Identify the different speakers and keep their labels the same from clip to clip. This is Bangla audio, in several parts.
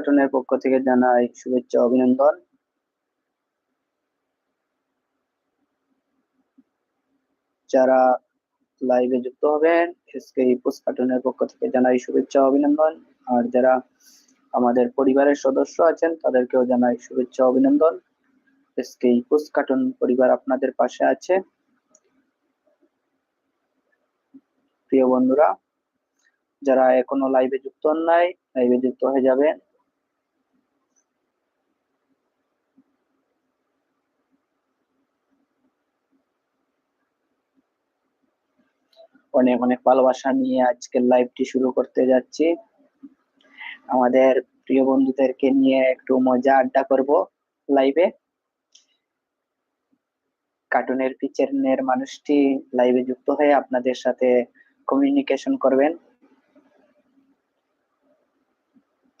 Speaker 1: কার্টুনের পক্ষ থেকে জানাই শুভেচ্ছা, অভিনন্দন। যারা লাইভে যুক্ত হবেন এসকে ইপুস কার্টুনের পক্ষ থেকে জানাই শুভেচ্ছা, অভিনন্দন। আর যারা আমাদের পরিবারের সদস্য আছেন, তাদেরকেও জানাই শুভেচ্ছা, অভিনন্দন। এসকে ইপুস কার্টুন পরিবার আপনাদের পাশে আছে। প্রিয় বন্ধুরা, যারা এখনও লাইভে যুক্ত হন নাই লাইভে যুক্ত হয়ে যাবেন। অনেক অনেক ভালোবাসা নিয়ে আজকের লাইভটি শুরু করতে যাচ্ছি। আমাদের প্রিয় বন্ধুদেরকে নিয়ে একটু মজা আড্ডা করব লাইভে কার্টুনের পিছনের মানুষটি লাইভে যুক্ত হয়ে আপনাদের সাথে কমিউনিকেশন করবেন।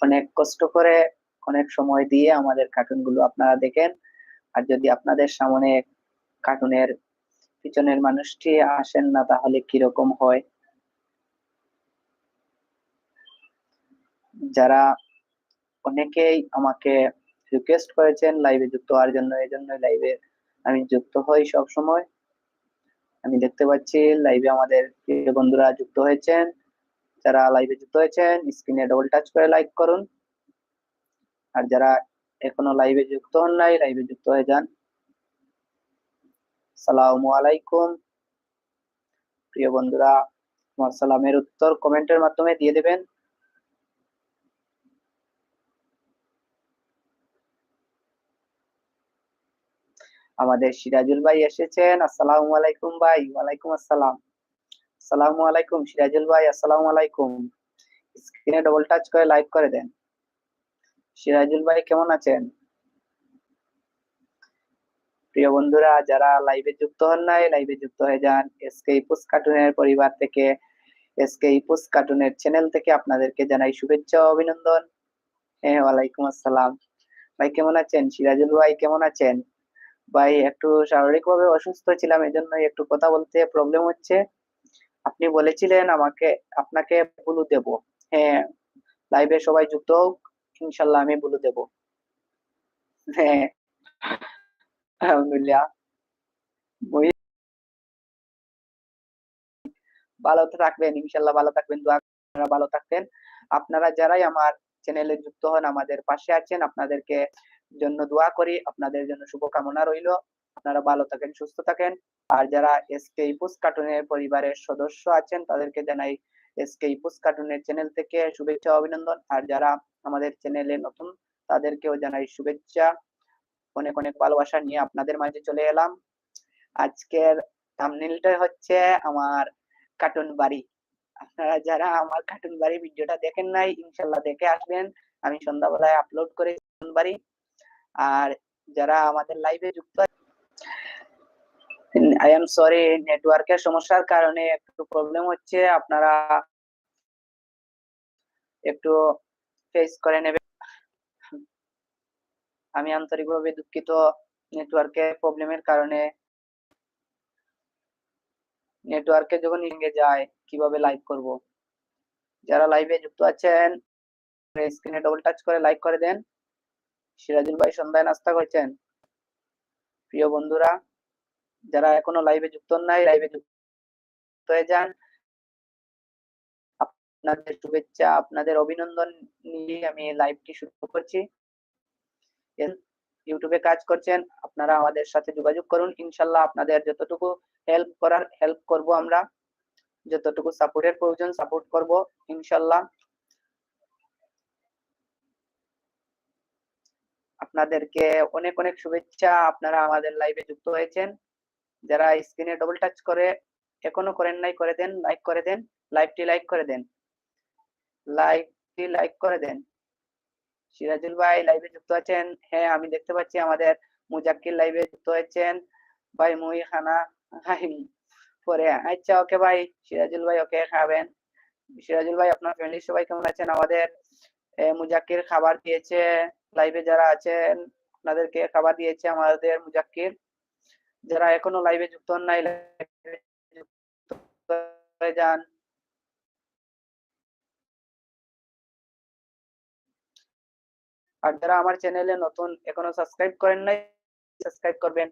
Speaker 1: অনেক কষ্ট করে অনেক সময় দিয়ে আমাদের কার্টুনগুলো আপনারা দেখেন। আর যদি আপনাদের সামনে কার্টুনের পিছনের মানুষটি আসেন না, তাহলে কীরকম হয়? যারা অনেকেই আমাকে রিকোয়েস্ট করেছেন লাইভে যুক্ত হওয়ার জন্য, এই জন্য লাইভে আমি যুক্ত হই সব সময় আমি দেখতে পাচ্ছি লাইভে আমাদের প্রিয় বন্ধুরা যুক্ত হয়েছেন। যারা লাইভে যুক্ত হয়েছেন স্ক্রিনে ডবল টাচ করে লাইক করুন। আর যারা এখনও লাইভে যুক্ত হন নাই লাইভে যুক্ত হয়ে যান। সালামু আলাইকুম। প্রিয় বন্ধুরা আমার সালামের উত্তর কমেন্টের মাধ্যমে দিয়ে দেবেন। আমাদের সিরাজুল ভাই এসেছেন। আসসালামু আলাইকুম ভাই, ওয়ালাইকুম আসসালাম। আসসালামু আলাইকুম সিরাজুল ভাই, আসসালামু আলাইকুম। স্ক্রিনে ডবল টাচ করে লাইক করে দেন। সিরাজুল ভাই, কেমন আছেন? প্রিয় বন্ধুরা, যারা লাইভে যুক্ত হন নাই লাইভে যুক্ত হয়ে যান এসকে ইপুস কার্টুনের পরিবার থেকে। এসকে ইপুস কার্টুনের চ্যানেল থেকে আপনাদেরকে জানাই শুভেচ্ছা অভিনন্দন। হ্যাঁ ওয়ালাইকুম আসসালাম। ভাই, কেমন আছেন? সিরাজুল ভাই, কেমন আছেন? ভাই, একটু শারীরিকভাবে অসুস্থ ছিলাম এজন্য একটু কথা বলতে প্রবলেম হচ্ছে। আপনি বলেছিলেন আমাকে, আপনাকে বুলু দেব। হ্যাঁ লাইভে সবাই যুক্ত হোক, ইনশাল্লাহ আমি বুলু দেব। হ্যাঁ। আলহামদুলিল্লাহ ভালো থাকবেন ইনশাল্লাহ ভালো থাকবেন, দোয়া ভালো থাকবেন। আপনারা যারাই আমার চ্যানেলে যুক্ত হন, আমাদের পাশে আছেন, আপনাদেরকে জন্য দোয়া করি, আপনাদের জন্য শুভকামনা রইল। আপনারা ভালো থাকেন, সুস্থ থাকেন। আর যারা এসকে ইপুস কার্টুনের পরিবারের সদস্য আছেন, তাদেরকে জানাই এসকে ইপুস কার্টুনের চ্যানেল থেকে শুভেচ্ছা, অভিনন্দন। আর যারা আমাদের চ্যানেলে নতুন, তাদেরকেও জানাই শুভেচ্ছা। অনেক অনেক ভালোবাসা নিয়ে আপনাদের মাঝে চলে এলাম। আজকের থাম্বনেলটা হচ্ছে আমার কার্টুন বাড়ি। আপনারা যারা আমার কার্টুন বাড়ি ভিডিওটা দেখেন নাই ইনশাল্লাহ দেখে আসবেন। আমি সন্ধ্যাবেলায় আপলোড করে কার্টুন বাড়ি। আর যারা আমাদের লাইভে যুক্ত আই এম সরি নেটওয়ার্কের সমস্যার কারণে একটু প্রবলেম হচ্ছে। আপনারা একটু ফেস করে নেবেন। আমি আন্তরিকভাবে দুঃখিত নেটওয়ার্কের প্রবলেমের কারণে। নেটওয়ার্কে যখন ভেঙে যায়, কীভাবে লাইভ করব? যারা লাইভে যুক্ত আছেন স্ক্রিনে ডবল টাচ করে লাইক করে দেন। সিরাজুল ভাই সন্ধ্যায় নাস্তা করছেন। প্রিয় বন্ধুরা, যারা এখনও লাইভে যুক্ত নাই লাইভে যুক্ত হয়ে যান। আপনাদের শুভেচ্ছা, আপনাদের অভিনন্দন নিয়ে আমি লাইভটি শুরু করছি। ইউটিউবে কাজ করছেন, আপনারা আমাদের সাথে যোগাযোগ করুন। ইনশাল্লাহ আপনাদের যতটুকু হেল্প করার হেল্প করব আমরা, যতটুকু সাপোর্টের প্রয়োজন সাপোর্ট করব, ইনশাল্লাহ। আপনাদেরকে অনেক অনেক শুভেচ্ছা, আপনারা আমাদের লাইভে যুক্ত হয়েছেন। যারা স্ক্রিনে ডবল টাচ করে, এখনও করেন নাই, করে দেন লাইক করে দেন লাইভটি লাইক করে দেন। লাইভটি লাইক করে দেন। সিরাজুল ভাই লাইভে যুক্ত আছেন। হ্যাঁ আমি দেখতে পাচ্ছি আমাদের মুজাক্কির লাইভে যুক্ত হয়েছেন ভাই মুই খানা পরে আচ্ছা ওকে ভাই, সিরাজুল ভাই ওকে খাবেন। সিরাজুল ভাই, আপনার ফ্যামিলির সবাই কেমন আছেন? আমাদের মুজাক্কির খাবার দিয়েছে। লাইভে যারা আছেন, আপনাদেরকে খাবার দিয়েছে আমাদের মুজাক্কির যারা এখনও লাইভে যুক্ত নাই যান। আর যারা আমার চ্যানেলে নতুন এখনও সাবস্ক্রাইব করেন নাই সাবস্ক্রাইব করবেন।